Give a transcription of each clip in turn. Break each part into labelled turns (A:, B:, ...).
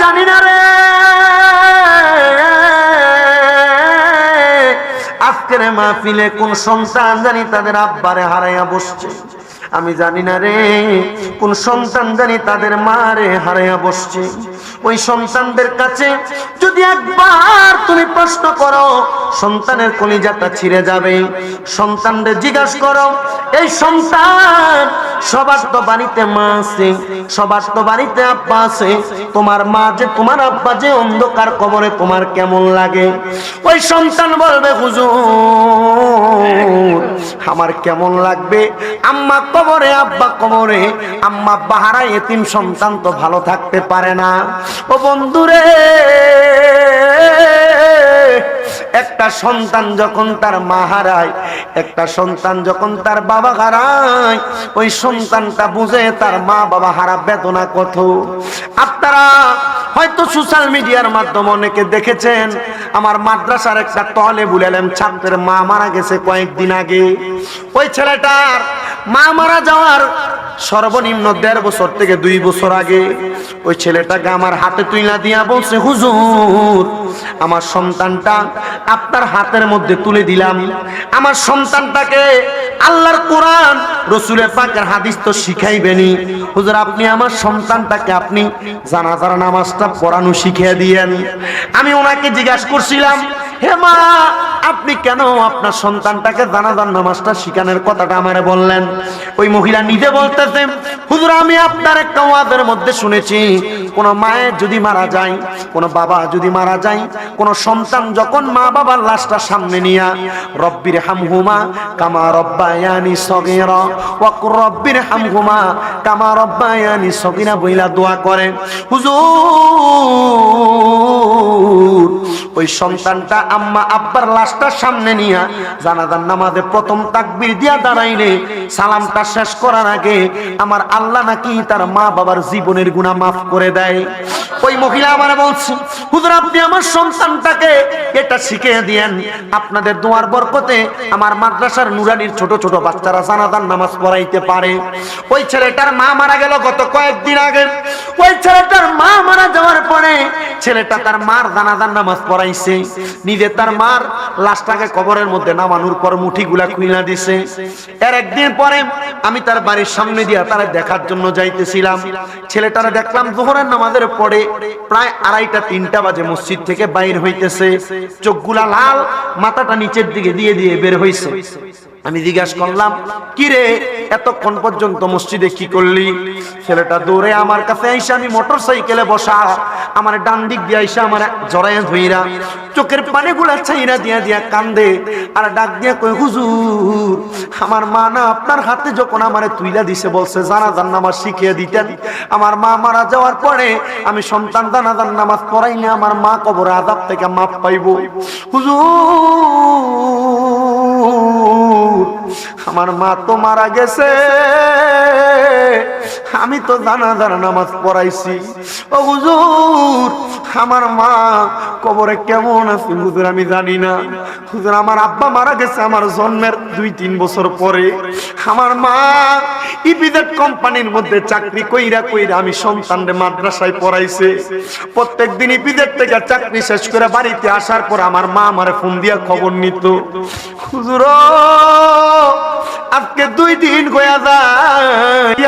A: জানি না রে। আজকের মাহফিলে কোন সন্তান জানি তাদের আব্বারে হারাইয়া বসছে। আমি জানি না রে, কোন সন্তান জানি তাদের মারে হারাইয়া বসছে। ওই সন্তানদের কাছে যদি একবার তুমি প্রশ্ন করো, সন্তানের কলিজাটা ছিঁড়ে যাবে। সন্তানদের জিজ্ঞাসা করো, এই সন্তান, সবার তো বাড়িতে মা আছে, সবার তো বাড়িতে আব্বা আছে, তোমার মা যে, তোমার আব্বা যে অন্ধকার কবরে তোমার কেমন লাগে? ওই সন্তান বলবে, হুজুর, আমার কেমন লাগবে? আম্মা কবরে, আব্বা কবরে, আম্মা বাহারা এতিম সন্তান তো ভালো থাকতে পারে না। ও বন্ধুরে, একটা সন্তান যখন তার মা হারায়, একটা সন্তান যখন তার বাবা হারায়, ওই সন্তানটা বুঝে তার মা বাবা হারা বেদনা কত আপনারা হয়তো সোশ্যাল মিডিয়ার মাধ্যমে অনেকে দেখেছেন আমার মাদ্রাসার একটা তলে বুলেলাম ছাত্রের মা মারা গেছে কয়েকদিন আগে। ওই ছেলেটার মা মারা যাওয়ার সর্বনিম্ন দেড় বছর থেকে দুই বছর আগে ওই ছেলেটাকে আমার হাতে তুইলা দিয়া বলছে, হুজুর, আমার সন্তানটা আপনার হাতের মধ্যে তুলে দিলাম। আমার সন্তানটাকে আল্লাহর কোরআন, রসুলের পাকের হাদিস তো শিখাইবেনি হুজুর, আপনি আমার সন্তানটাকে আপনি জানাজার নামাজটা পড়ানো শিখিয়ে দিয়েন। আমি ওনাকে জিজ্ঞাসা করছিলাম, হে মা, আপনি কেন আপনার সন্তানটাকে জানাজার নামাজটা শিখানোর কথাটা আমারে বললেন? ওই মহিলা নিজে বলতেছে, হুজুর, আমি আপনার একটা ওয়াদের মধ্যে শুনেছি কোন মায়ের যদি মারা যায়, কোন বাবা যদি মারা যায়, কোন সন্তান যখন মা বাবার লাশটা সামনে নিয়া, রব্বির হামহুমা কামা রব্বায়ানি সগীরা ওয়া কুর রব্বির হামহুমা কামা রব্বায়ানি সগীরা বইলা দোয়া করে। হুজুর, ওই সন্তানটা আম্মা আব্বার লাশটা সামনে নিয়া জানাজার নামাজে প্রথম তাকবীর দিয়া দাঁড়াইলে, সালামটা শেষ করার আগে আমার আল্লাহ নাকি তার মা বাবার জীবনের গুনাহ মাফ করে দেয়। ওই মহিলা আমার বলছে, হুজুর, আপনি আমার সন্তানটাকে এটা শিখিয়ে দিয়েন। আপনাদের দোয়ার বরকতে আমার মাদ্রাসার নুরানির ছোট ছোট বাচ্চারা জানাজার নামাজ পড়াইতে পারে। ওই ছেলেটার মা মারা গেল গত কয়েকদিন আগে। ওই ছেলেটার মা মারা যাওয়ার পরে ছেলেটা তার মার জানাজার নামাজ পড়াইছে। নিজে তার মার লাশটাকে কবরের মধ্যে নামানোর পর মুঠিগুলা খুইলা দিছে। এর একদিন পরে আমি তার বাড়ির সামনে দিয়া তারা দেখার জন্য যাইতেছিলাম। ছেলেটারা দেখলাম, জোহরের নামাজের পরে প্রায় আড়াইটা, তিনটা বাজে মসজিদ থেকে বাইর হইতেছে। চোখগুলা লাল, মাথাটা নিচের দিকে দিয়ে দিয়ে বের হইছে। আমি জিজ্ঞাসা করলাম কি রে এতক্ষণ পর্যন্ত মসজিদে কি করলি? ছেলেটা দৌড়ে আমার কাছে আইসা আমি মোটর সাইকেলে বসা, আমার ডান দিক দিয়ে আইসা আমার জড়ায় ধইরা চোখের পানি গুলা ছাইরা দিয়া দিয়া কান্দে, আর ডাক দিয়া কই হুজুর, আমার মা না আপনার হাতে যখন আমারে তুইলা দিছে, বলছে জানাজার নামাজ শিখিয়ে দিতেন। আমার মা মারা যাওয়ার পরে আমি সন্তান জানা জান নামাজ পড়াইলে আমার মা কবর আদাব থেকে মাপ পাইব। হুজুর আমার মা তো মারা গেছে। আমি তো জানাজার নামাজ পড়াইছি। ও হুজুর, আমার মা কবরে কেমন আছে হুজুর, আমি জানি না। হুজুর, আমার আব্বা মারা গেছে আমার জন্মের দুই, তিন বছর পরে। আমার মা ইপিজেড কোম্পানির মধ্যে চাকরি কইরা কইরা আমি সন্তানরে মাদ্রাসায় পড়াইছে। প্রত্যেক দিন ইপিজেড থেকে চাকরি শেষ করে বাড়িতে আসার পর আমার মা আমার ফোন দিয়া খবর নিত। হুজুর আজকে দুই দিন গয়া যায়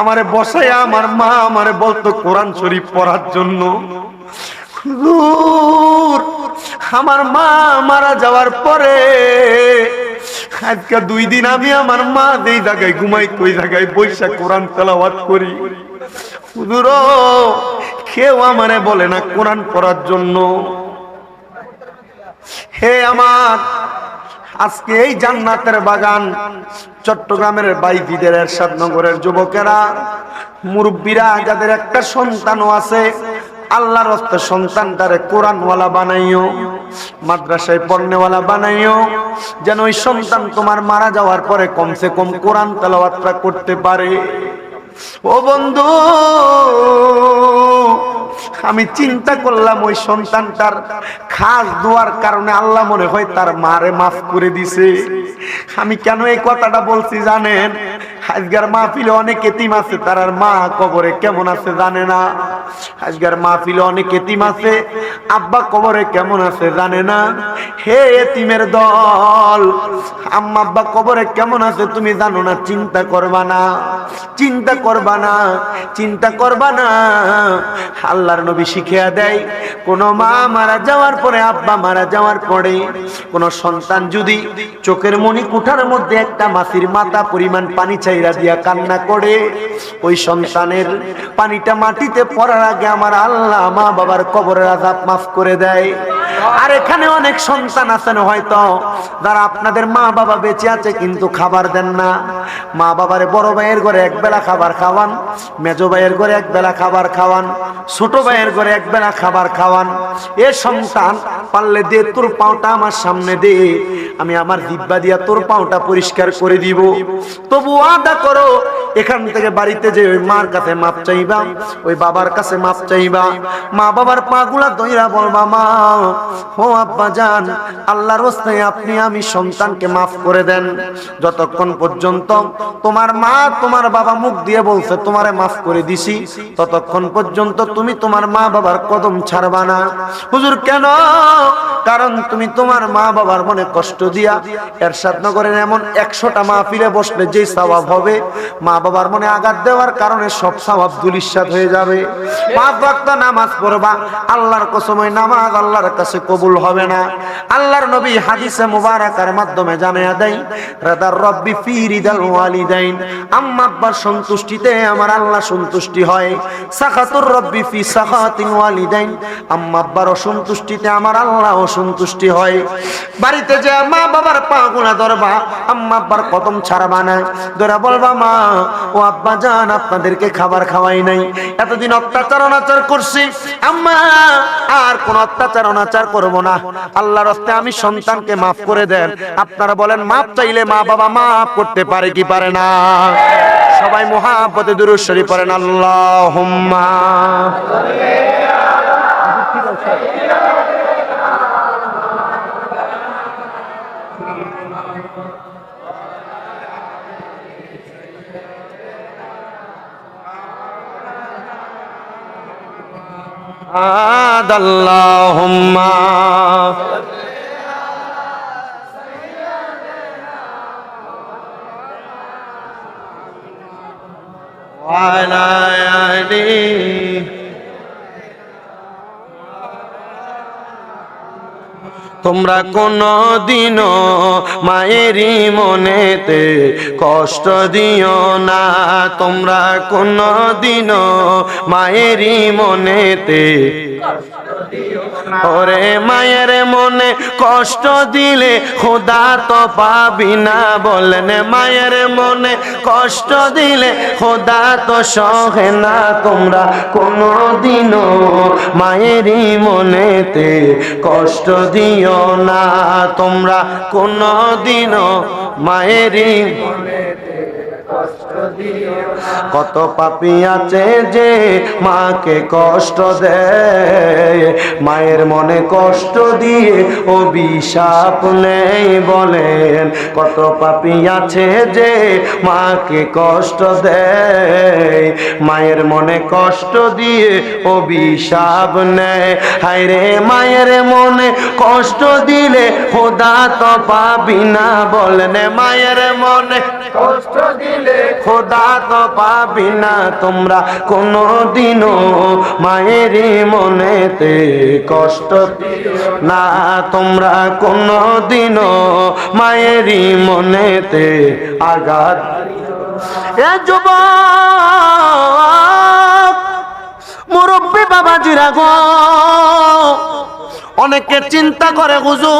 A: আমারে বসাইয়া আমার মা আমারে বলতো কোরআন শরীফ পড়ার জন্য। আমার মা মারা যাওয়ার পরে আজকে দুই দিন আমি আমার মা যেই জায়গায় ঘুমাই ওই জায়গায় বৈশা কোরআন তেলাওয়াত করি। কেউ আমারে বলে না কোরআন পড়ার জন্য। হে আমার আজকে এই জান্নাতের বাগান চট্টগ্রামের বাইদিদের এরশাদ নগরের যুবকেরা, মুরব্বীরা, যাদের একটা সন্তানও আছে, আল্লাহর হস্তে সন্তানটারে কোরআনওয়ালা বানাইও, মাদ্রাসায় পড়নেওয়ালা বানাইও, যেন ওই সন্তান তোমার মারা যাওয়ার পরে কমসে কম কোরআন তেলাওয়াতটা করতে পারে। ও বন্ধু আমি চিন্তা করলাম ওই সন্তানটার খাস দোয়ার কারণে আল্লাহ মনে হয় তার মারে মাফ করে দিছে। আমি কেন এই কথাটা বলছি জানেন? আজকের মাহফিলে অনেক এতিম আছে তার মা কবরে কেমন আছে জানে না? আজকের মাহফিলে অনেক এতিম আছে, আব্বা কবরে কেমন আছে জানে না? হে এতিমের দল, আম্মা আব্বা কবরে কেমন আছে তুমি জানো না? চিন্তা করবা না, চিন্তা করবা না, চিন্তা করবা না। আল্লাহর নবী শিখিয়া দেয়, কোন মা মারা যাওয়ার পরে, আব্বা মারা যাওয়ার পরে, কোন সন্তান যদি চোখের মনি কুঠার মধ্যে একটা মাসির মাথা পরিমাণ পানি চাইরা দিয়া কান্না করে, ওই সন্তানের পানিটা মাটিতে পড়ার আগে আমার আল্লাহ মা বাবার কবরের আজাব মাফ করে দেয়। আর এখানে অনেক সন্তান আছেন হয়তো, যারা আপনাদের মা বাবা বেঁচে আছে কিন্তু খাবার দেন না। মা বাবারে বড় ভাইয়ের ঘরে এক বেলা খাবার খাওয়ান, মেজো ভাইয়ের ঘরে এক বেলা খাবার খাওয়ান, ছোট ভাইয়ের ঘরে এক বেলা খাবার খাওয়ান। এ সন্তান পারলে দে, তোর পাওটা আমার সামনে দে, আমি আমার দিব্যা দিয়া তোর পাওটা পরিষ্কার করে দিব। তবু আদা করো, এখান থেকে বাড়িতে যে ওই মার কাছে মাপ চাইবা, ওই বাবার কাছে মাপ চাইবা। মা বাবার পাগুলা দইরা বলবা, মা ও আব্বা যান আল্লাহর আপনি আমি সন্তানকে মাফ করে দেন। যতক্ষণ পর্যন্ত তোমার মা তোমার বাবা মুখ দিয়ে বলছে, তোমারে মাফ করে দিছি, ততক্ষণ পর্যন্ত তুমি তোমার মা বাবার কদম ছাড়বা না। হুজুর, কেন? কারণ তুমি তোমার মা বাবার মনে কষ্ট দিয়া এমন একশোটা মা ফিরে বসলে যে স্বভাব হবে, মা বাবার মনে আঘাত দেওয়ার কারণে সব স্বভাব দুলিশ্বাদ হয়ে যাবে। পাঁচ ওয়াক্ত নামাজ পড়বা, আল্লাহর কসময় নামাজ আল্লাহর কাছে কবুল হবে না। আল্লাহর নবী হাদিসে মুবারাকার মাধ্যমে জানিয়ে দেয়, রাদার রব্বি ফি রিদাল ওয়ালিদাইন। আম্মা আব্বার সন্তুষ্টিতে আমার আল্লাহ সন্তুষ্টি হয়। সাখাতুর রব্বি ফি সাখাতিন ওয়ালিদাইন। আম্মা আব্বার অসন্তুষ্টিতে আমার আল্লাহ অসন্তুষ্টি হয়। বাড়িতে যে মা বাবার পা গুণা ধরবা, আম্মা আব্বার কদম ছাড়বা না। ধরা বলবা, মা, ও আব্বা জান আপনাদেরকে খাবার খাওয়াই নাই। এতদিন অত্যাচার অনাচার করছি। আম্মা, আর কোন অত্যাচার অনাচার করব না। আল্লাহর রাস্তায় আমি সন্তানকে মাফ করে দেন। আপনারা বলেন, মাফ চাইলে মা বাবা মাফ করতে পারে কি পারে না? সবাই মহাপতে দুরুশ্বরী পড়েন, আল্লাহুম্মা। محمد اللهم وعلى তোমরা কোনো দিনও মায়েরই মনেতে কষ্ট দিও না। তোমরা কোনো দিনও মায়েরই মনেতে ওরে মায়ের মনে কষ্ট দিলে খোদা তো পাবি না বলেন। মায়ের মনে কষ্ট দিলে খোদা তো সহে না। তোমরা কোনো দিনও মায়েরই মনেতে কষ্ট দিও না। তোমরা কোনো দিনও মায়েরই কত পাপি আছে যে মাকে কষ্ট দেয়। মায়ের মনে কষ্ট দিয়ে অভিশাপ নেই বলেন। কত পাপি আছে যে মাকে কষ্ট দেয়। মায়ের মনে কষ্ট দিয়ে অভিশাপ নেয়। হায় রে মায়ের মনে কষ্ট দিলে খোদা তো পাবি না বলেন। মায়ের মনে কষ্ট দিলে খোদা তো পাবি না তোমরা কোনো দিনও মায়েরই মনেতে কষ্ট না তোমরা কোনো দিনও মায়েরই মনেতে আঘাত। এ যুবক, মুরব্বী বাবাজিরা গো, অনেকে চিন্তা করে হুজুর,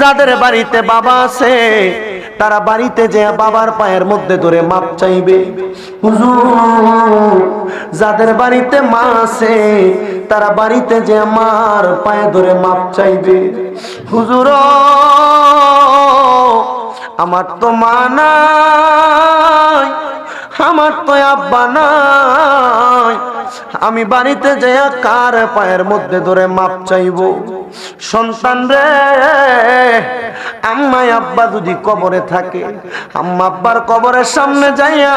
A: যাদের বাড়িতে বাবা আছে তারা বাড়িতে যে বাবার পায়ের মধ্যে ধরে মাপ চাইবে। যাদের বাড়িতে মা আছে, তারা বাড়িতে যে আমার পায়ে ধরে মাপ চাইবে। হুজুর, আমার তো মা নাই, আমার তো আব্বা নাই। আমি বাড়িতে যাইয়া কার পায়ের মধ্যে ধরে মাপ চাইব? সন্তান রে। আম্মাই, আব্বা যদি কবরে থাকে, আম্মা, আব্বার কবরের সামনে যাইয়া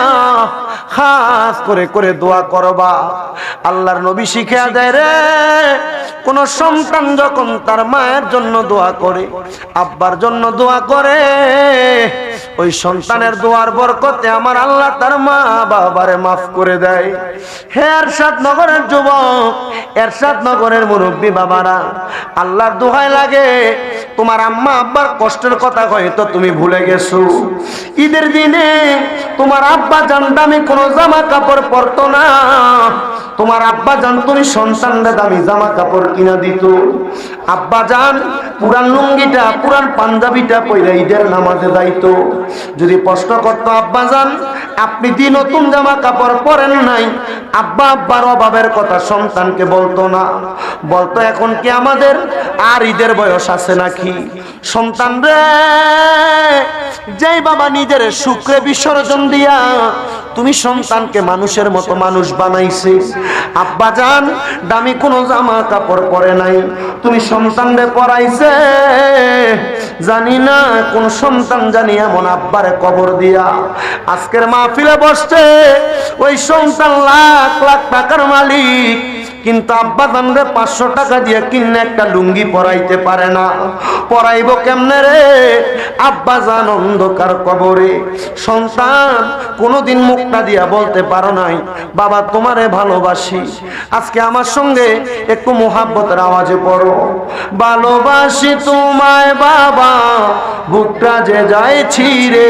A: খাস করে করে দোয়া করবা। আল্লাহর নবী শিখে দেয় রে, কোন সন্তান যখন তার মায়ের জন্য দোয়া করে, আব্বার জন্য দোয়া করে, ওই সন্তানের দোয়ার বরকতে আমার আল্লাহ তার মা বাবারে মাফ করে দেয়। হে এরশাদ নগরের যুবক, এরশাদ নগরের মুরব্বী বাবারা আল্লাহর দোহাই লাগে। তোমার আম্মা আব্বার কষ্টের কথা হয়তো তুমি ভুলে গেছো। ঈদের দিনে তোমার আব্বা জান দামি কোনো জামা কাপড় পরতো না। তোমার আব্বা জান তুমি সন্তানদের দামি জামা কাপড় কিনা দিত। আব্বা জান পুরান লুঙ্গিটা, পুরান পাঞ্জাবিটা পইরা ঈদের নামাজে যাইতো। যদি প্রশ্ন করতো আব্বা জান, আপনি দি নতুন জামা কাপড় পরেন নাই। আব্বা আব্বার অভাবের কথা সন্তানকে বলতো না। বলতো, এখন কি আমাদের আর ঈদের বয়স আছে নাকি? সন্তান রে, যেই বাবা নিজের শুক্রে বিসর্জন দিয়া তুমি সন্তানকে মানুষের মতো মানুষ বানাইছে। আব্বা জান, দামি কোনো জামা কাপড় পরে নাই। তুমি সন্তানরে পরাইছে। জানি না কোন সন্তান জানি এমন আব্বারে কবর দিয়া। আজকের মাহফিলে বসছে ওই সন্তান লাখ লাখ টাকার মালিক। কিন্তু আব্বা দামরে পাঁচশো টাকা দিয়ে কিনে একটা লুঙ্গি পরাইতে পারে না। পরাইব কেমনে রে? আব্বা জান অন্ধকার কবরে। সন্তান, কোনোদিন মুখটা দিয়া বলতে পারো নাই, বাবা, তোমারে ভালোবাসি। আজকে আমার সঙ্গে একটু মোহাব্বতের আওয়াজে পড়ো। ভালোবাসি তোমায় বাবা, বুকটা যে যায় ছিঁড়ে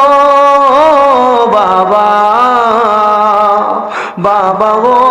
A: বাবা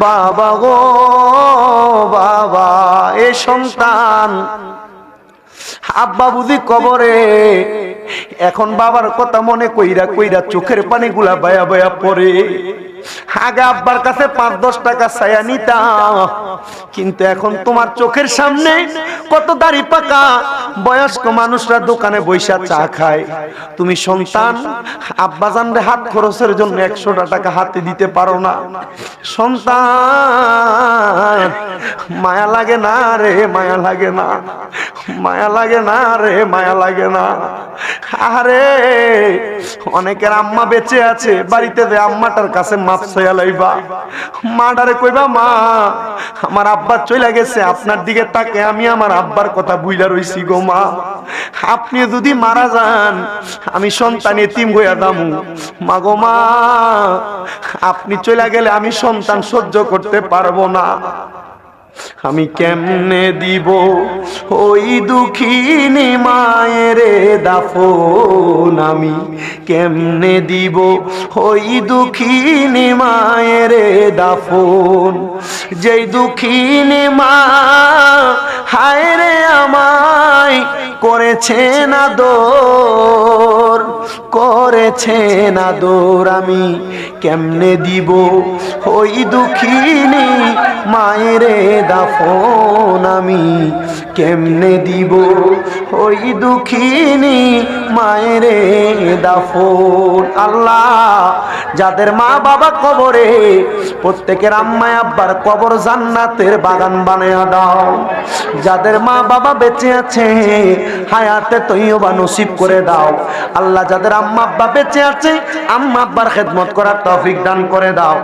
A: বাবা গো বাবা এ সন্তান। আব্বা বুঝি কবরে এখন বাবার কথা মনে কইরা কইরা চোখের পানি গুলা বায়া বায়া পড়ে। আগে আব্বার কাছে পাঁচ, দশ টাকা ছায়া নিতাম। কিন্তু এখন তোমার চোখের সামনে কত দাড়ি পাকা। বয়স্ক মানুষরা দোকানে বৈশা চা খায়। তুমি সন্তান, আব্বা জানরে হাত খরচের জন্য একশোটা টাকা হাতে দিতে পারো না। সন্তান, মায়া লাগে না রে, মায়া লাগে না। মায়া লাগে না রে, মায়া লাগে না। আরে অনেকের আম্মা বেঁচে আছে, বাড়িতে যে আম্মাটার কাছে মাপ ছয়া লইবা। মাটারে কইবা, মা, আমার আব্বা চলে গেছে, আপনার দিকে তাকে আমি আমার আব্বার কথা বুইলা রইছি গো, মা। আপনি যদি মারা যান, আমি সন্তান এতিম হইয়া দামু। মা গো, মা, আপনি চলে গেলে আমি সন্তান সহ্য করতে পারব না। আমি কেমনে দিব ওই দুঃখিনী মায়েরে দাফন? আমি কেমনে দিব ওই দুঃখিনী মায়েরে দাফন? যেই দুঃখিনী মা, হায় রে আমায়, করেছে না দোর, করেছে না দোর। আমি কেমনে দিব ওই দুঃখিনী মায়েরে দাফন আমি কেমনে দিব? ওই দুঃখিনী মায়েরে দাফন আল্লাহ, যাদের মা বাবা কবরে, প্রত্যেকের আম্মায় আব্বার কবর জান্নাতের বাগান বানায়া দাও। যাদের মা বাবা বেঁচে আছে, হায়াতে তৈও বা নসিব করে দাও। আল্লাহ, যাদের আম্মা আব্বা বেঁচে আছে, আম্মা আব্বার খেদমত করার তৌফিক দান করে দাও।